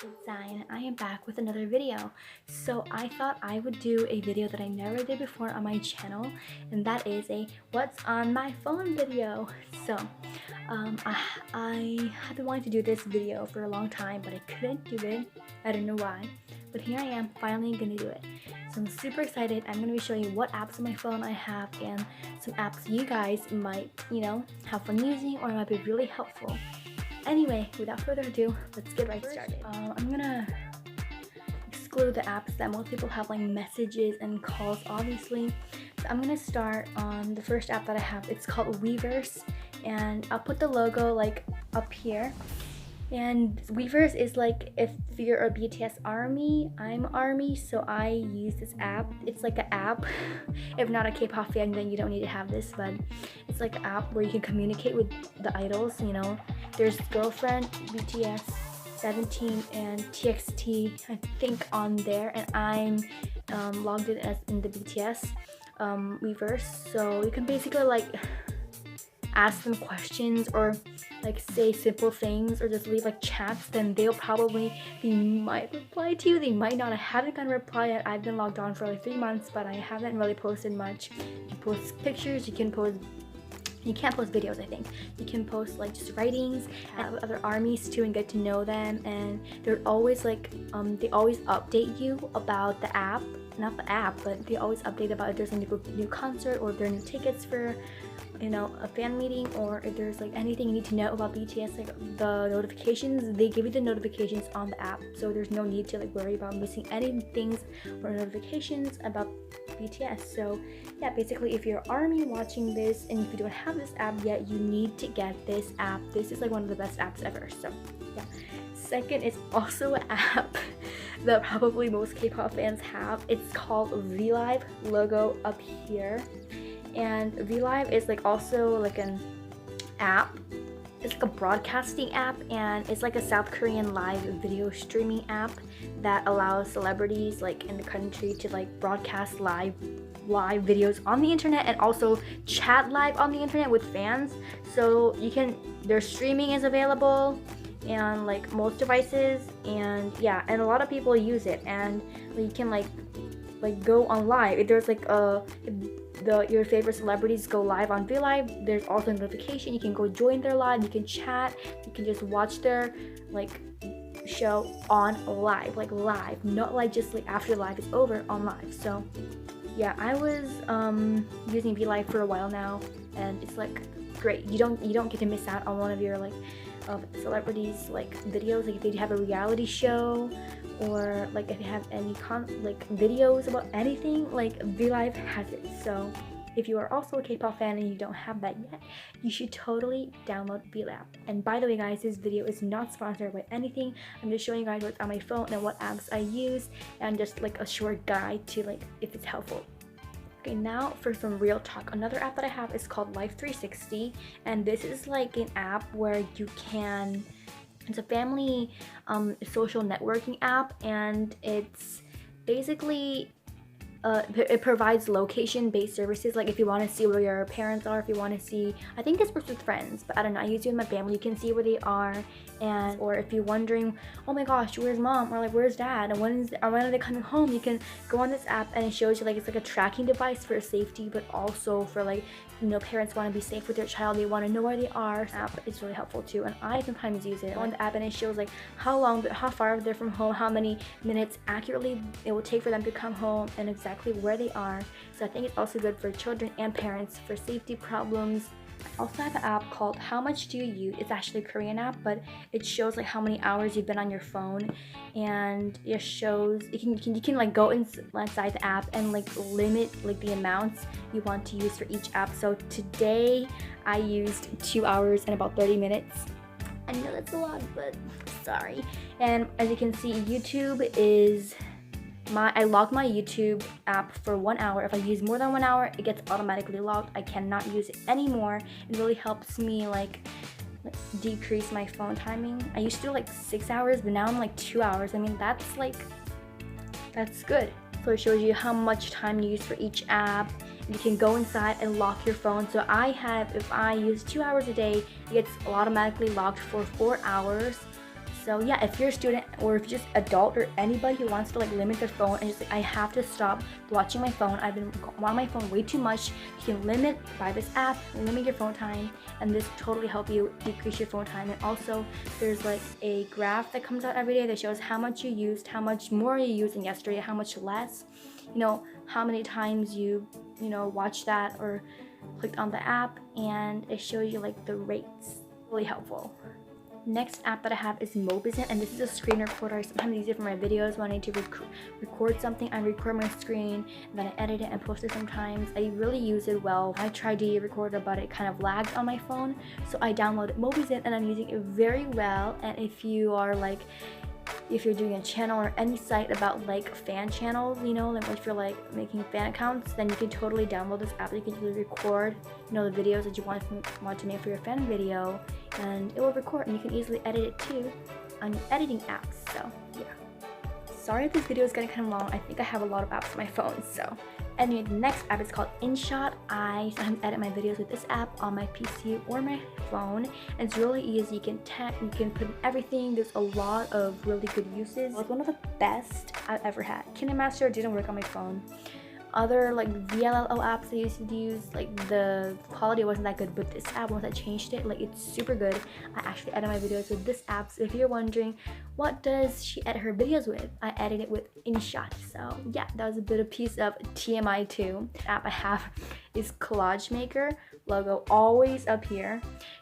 it's. I am back with another video. So I thought I would do a video that I never did before on my channel, and that is a what's on my phone video. So um, I, I have been wanting to do this video for a long time, but I couldn't do it. I don't know why, but here I am finally gonna do it. So I'm super excited. I'm gonna be showing you what apps on my phone I have and some apps you guys might, you know, have fun using or might be really helpful. Anyway, without further ado, let's get right started. I'm gonna exclude the apps that most people have like messages and calls obviously. So I'm gonna start on the first app that I have. It's called Weverse and I'll put the logo like up here. And Weverse is like if you're a BTS army, I'm army, so I use this app. It's like an app. if not a K-pop fan, then you don't need to have this, but it's like an app where you can communicate with the idols, you know. There's Girlfriend, BTS, 17, and TXT, I think, on there, and I'm um, logged in as in the BTS um, Weverse. So you can basically like ask them questions or like say simple things or just leave like chats then they'll probably they might reply to you. They might not. I haven't gotten a reply yet. I've been logged on for like three months but i haven't really posted much. You post pictures you can post you can't post videos i think. You can post like just writings have other armies too and get to know them and they're always like um, they always update you about the app. Not the app but they always update about if there's a new, new concert or if there are new tickets for you know a fan meeting or if there's like anything you need to know about BTS like the notifications they give you the notifications on the app. So there's no need to like worry about missing any things or notifications about BTS so yeah basically if you're army watching this and if you don't have this app yet you need to get this app. This is like one of the best apps ever. So yeah. Second is also an app that probably most K-pop fans have. It's called VLive logo up here and VLive is like also like an app. It's like a broadcasting app and it's like a South Korean live video streaming app that allows celebrities like in the country to like broadcast live live videos on the internet and also chat live on the internet with fans. So you can their streaming is available and like most devices and yeah and a lot of people use it. And you can like like go on live there's like a the your favorite celebrities go live on VLive, there's also notification. You can go join their live, you can chat, you can just watch their like show on live, like live, not like just like after live is over on live. So yeah, I was um using VLive for a while now and it's like great. You don't you don't get to miss out on one of your like of celebrities like videos like if they have a reality show or like if you have any con like videos about anything like VLive has it so if you are also a K-pop fan and you don't have that yet, you should totally download VLive. And by the way guys, this video is not sponsored by anything. I'm just showing you guys what's on my phone and what apps I use and just like a short guide to like if it's helpful. Okay, now for some real talk. Another app that I have is called Life 360 and this is like an app where you can it's a family um, social networking app and it's basically uh, it provides location-based services like if you want to see where your parents are if you want to see i think this works with friends but i don't know i use it with my family you can see where they are and or if you're wondering oh my gosh where's mom? or like where's dad? and when is or when are they coming home? You can go on this app and it shows you like it's like a tracking device for safety but also for like you know parents want to be safe with their child they want to know where they are. This app is really helpful too and i sometimes use it. On the app and it shows like how long how far they're from home how many minutes accurately it will take for them to come home and exactly where they are. So i think it's also good for children and parents for safety problems I also have an app called How Much Do You Use? It's actually a Korean app, but it shows like how many hours you've been on your phone, and it shows you can you can, you can like go inside the app and like limit like the amounts you want to use for each app. So today I used two hours and about 30 minutes. I know that's a lot, but sorry. And as you can see, YouTube is my I logged my YouTube app for one hour. If I use more than one hour, it gets automatically logged. I cannot use it anymore. It really helps me like decrease my phone timing. I used to do like six hours, but now I'm like two hours. I mean, that's like, that's good. So it shows you how much time you use for each app. You can go inside and lock your phone. So I have, if I use two hours a day, it gets automatically locked for four hours So yeah, if you're a student or if you're just adult or anybody who wants to like limit their phone and just like I have to stop watching my phone. I've been on my phone way too much. You can limit by this app, limit your phone time, and this totally help you decrease your phone time. And also there's like a graph that comes out every day that shows how much you used, how much more you used than yesterday, how much less, you know, how many times you, you know, watched that or clicked on the app and it shows you like the rates. Really helpful. Next app that I have is Mobizen and this is a screen recorder. I sometimes use it for my videos when I need to rec record something. I record my screen and then I edit it and post it sometimes. I really use it well. I tried to record it but it kind of lagged on my phone. So I downloaded Mobizen and I'm using it very well. And if you are like if you're doing a channel or any site about like fan channels, you know, like if you're like making fan accounts, then you can totally download this app. You can really record, you know, the videos that you want, want to make for your fan video and it will record and you can easily edit it too on editing apps. So yeah. Sorry if this video is getting kind of long. I think I have a lot of apps on my phone, so Anyway, the next app is called InShot. I sometimes edit my videos with this app on my PC or my phone. And it's really easy. You can tag, you can put in everything. There's a lot of really good uses. It's one of the best I've ever had. KineMaster didn't work on my phone other like VLLO apps I used to use, like the quality wasn't that good, but this app once I changed it, like it's super good. I actually edit my videos with this app. So if you're wondering what does she edit her videos with, I edit it with InShot. So yeah, that was a bit of piece of TMI too. The app I have is Collage Maker logo always up here.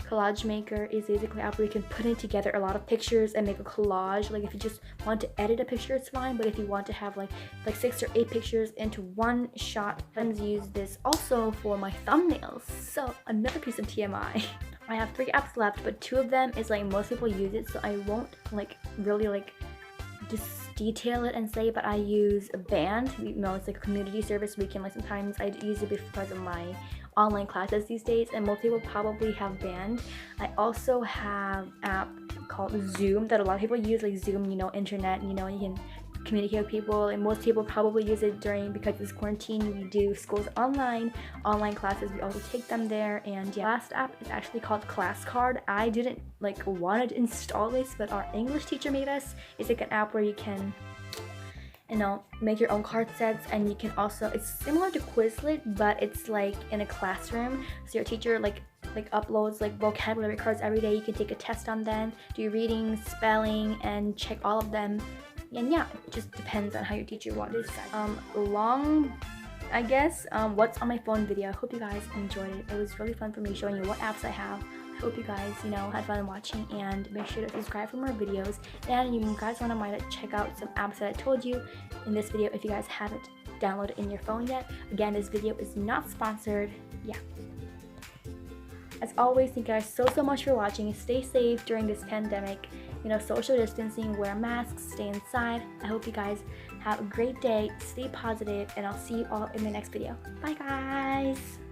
Collage Maker is basically an app where you can put in together a lot of pictures and make a collage. Like if you just want to edit a picture, it's fine. But if you want to have like like six or eight pictures into one shot, I use this also for my thumbnails. So another piece of TMI. I have three apps left, but two of them is like most people use it, so I won't like really like just detail it and say, but I use band. You know, it's like a community service. We can like sometimes I use it because of my online classes these days and most people probably have band i also have app called zoom that a lot of people use like zoom you know internet you know you can communicate with people and most people probably use it during because it's quarantine we do schools online online classes we also take them there and yeah last app is actually called class card. I didn't like want to install this but our english teacher made us. It's like an app where you can you know make your own card sets and you can also it's similar to quizlet but it's like in a classroom. So your teacher like like uploads like vocabulary cards every day. You can take a test on them do reading spelling and check all of them and yeah it just depends on how your teacher wants it um long i guess um what's on my phone video i hope you guys enjoyed it it was really fun for me showing you what apps i have I hope you guys, you know, had fun watching and make sure to subscribe for more videos. And you guys want to might check out some apps that I told you in this video if you guys haven't downloaded in your phone yet. Again, this video is not sponsored. Yeah. As always, thank you guys so, so much for watching. Stay safe during this pandemic. You know, social distancing, wear masks, stay inside. I hope you guys have a great day, stay positive, and I'll see you all in the next video. Bye, guys!